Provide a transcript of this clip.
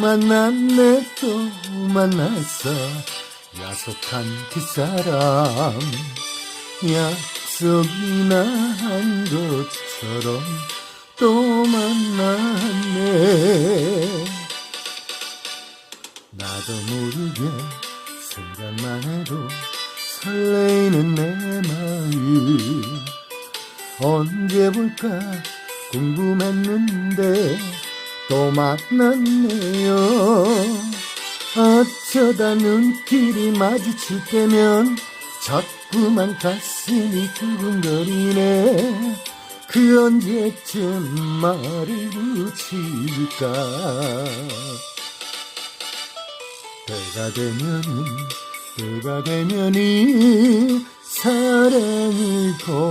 만났네 또 만났어. 야속한 그 사람 약속이나 한 것처럼 또 만났네. 나도 모르게 생각만 해도 설레이는 내 마음. 언제 볼까 궁금했는데 또 만났네요. 어쩌다 눈길이 마주칠 때면 자꾸만 가슴이 두근거리네. 그 언제쯤 말을 붙일까? 때가 되면은 때가 되면이 사랑을 고